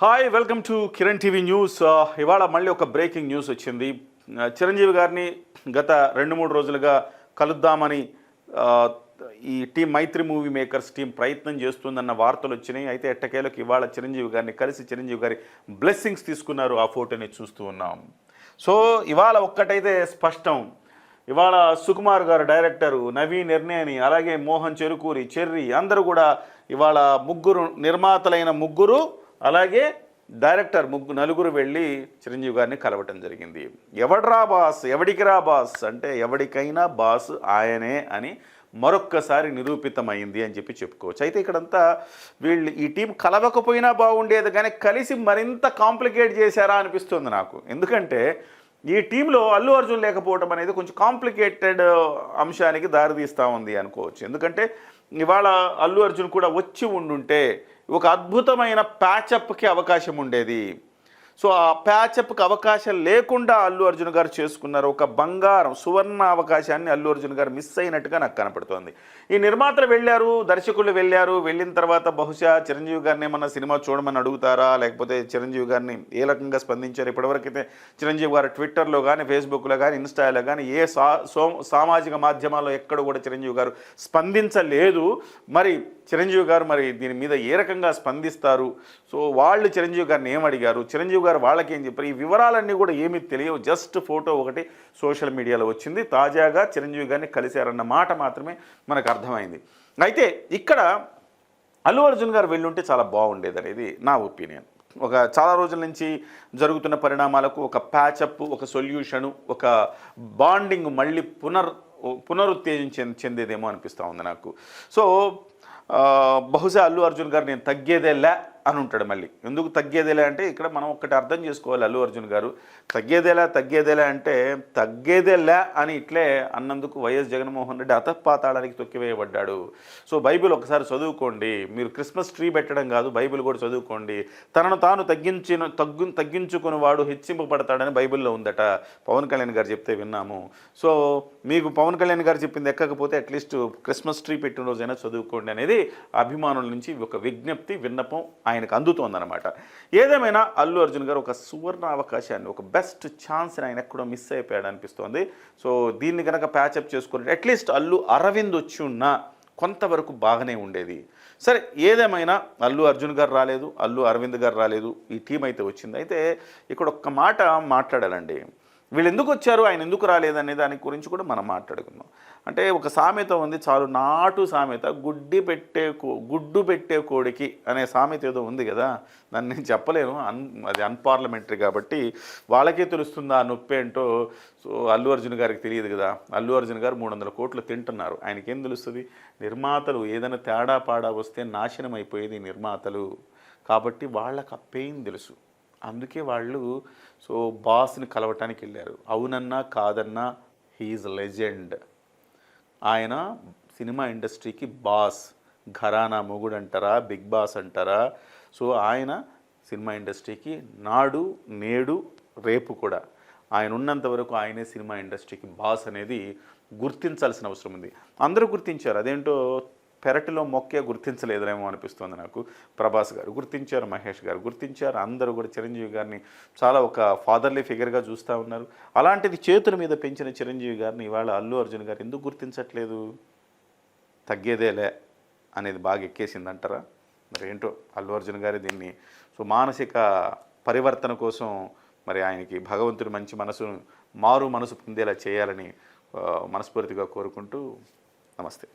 Hi welcome to Kiran TV news ఇవాళ మళ్ళీ ఒక బ్రేకింగ్ న్యూస్ వచ్చింది. Uh, చిరంజీవి గారిని గత రెండు మూడు రోజులుగా కలుద్దామని uh, ఈ team Mythri movie makers team ప్రయత్నం చేస్తుందన్న వార్తలు వచ్చినాయి. అయితే ఎట్టకేలకు ఇవాళ చిరంజీవి గారిని కలిసి చిరంజీవి గారి బ్లెస్సింగ్స్ తీసుకున్నారు ఆ ఫోటోని చూస్తూ ఉన్నాం. సో ఇవాళ ఒక్కటైతే స్పష్టం. ఇవాళ సుకుమార్ గారు డైరెక్టరు నవీ నిర్ణయని అలాగే మోహన్ చెరుకూరి చెర్రి అందరూ కూడా ఇవాళ ముగ్గురు నిర్మాతలైన ముగ్గురు అలాగే డైరెక్టర్ ముగ్గురు నలుగురు వెళ్ళి చిరంజీవి గారిని కలవటం జరిగింది. ఎవడ్రా బాస్? ఎవడికి రా బాస్? అంటే ఎవడికైనా బాస్ ఆయనే అని మరొక్కసారి నిరూపితమైంది అని చెప్పి చెప్పుకోవచ్చు. అయితే ఇక్కడంతా వీళ్ళు ఈ టీం కలవకపోయినా బాగుండేది కానీ కలిసి మరింత కాంప్లికేట్ చేశారా అనిపిస్తుంది నాకు. ఎందుకంటే ఈ టీంలో అల్లు అర్జున్ లేకపోవడం అనేది కొంచెం కాంప్లికేటెడ్ అంశానికి దారితీస్తూ ఉంది అనుకోవచ్చు. ఎందుకంటే ఇవాళ అల్లు అర్జున్ కూడా వచ్చి ఉండుంటే ఒక అద్భుతమైన ప్యాచప్కి అవకాశం ఉండేది. సో ఆ ప్యాచప్కి అవకాశం లేకుండా అల్లు అర్జున్ గారు చేసుకున్నారు. ఒక బంగారం సువర్ణ అవకాశాన్ని అల్లు అర్జున్ గారు మిస్ అయినట్టుగా నాకు కనపడుతోంది. ఈ నిర్మాతలు వెళ్ళారు దర్శకులు వెళ్ళారు వెళ్ళిన తర్వాత బహుశా చిరంజీవి గారిని ఏమన్నా సినిమా చూడమని అడుగుతారా? లేకపోతే చిరంజీవి గారిని ఏ రకంగా స్పందించారు? ఇప్పటివరకైతే చిరంజీవి గారు ట్విట్టర్లో కానీ ఫేస్బుక్లో కానీ ఇన్స్టాలో కానీ ఏ సా సో సామాజిక మాధ్యమాల్లో ఎక్కడ కూడా చిరంజీవి గారు స్పందించలేదు. మరి చిరంజీవి గారు మరి దీని మీద ఏ రకంగా స్పందిస్తారు? సో వాళ్ళు చిరంజీవి గారిని ఏం అడిగారు చిరంజీవి గారు వాళ్ళకి ఏం చెప్పారు? ఈ వివరాలన్నీ కూడా ఏమీ తెలియవు. జస్ట్ ఫోటో ఒకటి సోషల్ మీడియాలో వచ్చింది. తాజాగా చిరంజీవి గారిని కలిశారన్న మాట మాత్రమే మనకు అర్థమైంది. అయితే ఇక్కడ అల్లు అర్జున్ గారు వెళ్ళుంటే చాలా బాగుండేది అనేది నా ఒపీనియన్. ఒక చాలా రోజుల నుంచి జరుగుతున్న పరిణామాలకు ఒక ప్యాచప్ ఒక సొల్యూషను ఒక బాండింగ్ మళ్ళీ పునర్ పునరుత్తేజం చెందేదేమో అనిపిస్తూ ఉంది నాకు. సో బహుశా అల్లు అర్జున్ గారు నేను తగ్గేదేలా అని ఉంటాడు మళ్ళీ. ఎందుకు తగ్గేదేలా అంటే ఇక్కడ మనం ఒక్కటి అర్థం చేసుకోవాలి అల్లు అర్జున్ గారు. తగ్గేదేలా తగ్గేదేలా అంటే తగ్గేదేలా అని ఇట్లే అన్నందుకు వైఎస్ జగన్మోహన్ రెడ్డి అతపాతాళానికి తొక్కివేయబడ్డాడు. సో బైబిల్ ఒకసారి చదువుకోండి. మీరు క్రిస్మస్ ట్రీ పెట్టడం కాదు బైబిల్ కూడా చదువుకోండి. తనను తాను తగ్గించిన తగ్గు తగ్గించుకుని వాడు హెచ్చింపబడతాడని బైబిల్లో ఉందట. పవన్ కళ్యాణ్ గారు చెప్తే విన్నాము. సో మీకు పవన్ కళ్యాణ్ గారు చెప్పింది ఎక్కకపోతే అట్లీస్ట్ క్రిస్మస్ ట్రీ పెట్టిన రోజైనా చదువుకోండి అనేది అభిమానుల నుంచి ఒక విజ్ఞప్తి విన్నపం ఆయన ఆయనకు అందుతోందనమాట ఏదేమైనా అల్లు అర్జున్ గారు ఒక సువర్ణ అవకాశాన్ని ఒక బెస్ట్ ఛాన్స్ని ఆయన ఎక్కడో మిస్ అయిపోయాడు అనిపిస్తోంది. సో దీన్ని కనుక ప్యాచప్ చేసుకుని అట్లీస్ట్ అల్లు అరవింద్ వచ్చి ఉన్నా కొంతవరకు బాగానే ఉండేది. సరే ఏదేమైనా అల్లు అర్జున్ గారు రాలేదు అల్లు అరవింద్ గారు రాలేదు ఈ టీం అయితే వచ్చింది. అయితే ఇక్కడ ఒక్క మాట మాట్లాడాలండి. వీళ్ళు ఎందుకు వచ్చారు ఆయన ఎందుకు రాలేదనే దాని గురించి కూడా మనం మాట్లాడుకుందాం. అంటే ఒక సామెత ఉంది చాలు నాటు సామెత గుడ్డి పెట్టే కో గుడ్డు పెట్టే కోడికి అనే సామెత ఏదో ఉంది కదా దాన్ని నేను చెప్పలేను అన్ అది అన్పార్లమెంటరీ కాబట్టి వాళ్ళకే తెలుస్తుంది ఆ నొప్పి ఏంటో? సో అల్లు అర్జున్ గారికి తెలియదు కదా అల్లు అర్జున్ గారు మూడు వందల కోట్లు తింటున్నారు ఆయనకేం తెలుస్తుంది? నిర్మాతలు ఏదైనా తేడా పాడా వస్తే నాశనం అయిపోయేది నిర్మాతలు. కాబట్టి వాళ్ళకి ఆ పెయిన్ తెలుసు. అందుకే వాళ్ళు సో బాస్ని కలవటానికి వెళ్ళారు. అవునన్నా కాదన్నా హీఈస్ లెజెండ్. ఆయన సినిమా ఇండస్ట్రీకి బాస్. ఘరానా మొగుడు అంటారా బిగ్ బాస్ అంటారా? సో ఆయన సినిమా ఇండస్ట్రీకి నాడు నేడు రేపు కూడా. ఆయన ఉన్నంత వరకు ఆయనే సినిమా ఇండస్ట్రీకి బాస్ అనేది గుర్తించాల్సిన అవసరం ఉంది. అందరూ గుర్తించారు. అదేంటో పెరటిలో మొక్కే గుర్తించలేదులేమో అనిపిస్తుంది నాకు. ప్రభాస్ గారు గుర్తించారు మహేష్ గారు గుర్తించారు అందరూ కూడా చిరంజీవి గారిని చాలా ఒక ఫాదర్లీ ఫిగర్గా చూస్తూ ఉన్నారు. అలాంటిది చేతుల మీద పెంచిన చిరంజీవి గారిని ఇవాళ అల్లు అర్జున్ గారు ఎందుకు గుర్తించట్లేదు? తగ్గేదేలే అనేది బాగా ఎక్కేసిందంటారా? మరి ఏంటో అల్లు అర్జున్ గారి దీన్ని సో మానసిక పరివర్తన కోసం మరి ఆయనకి భగవంతుడు మంచి మనసు మారు మనసు పొందేలా చేయాలని మనస్ఫూర్తిగా కోరుకుంటూ నమస్తే.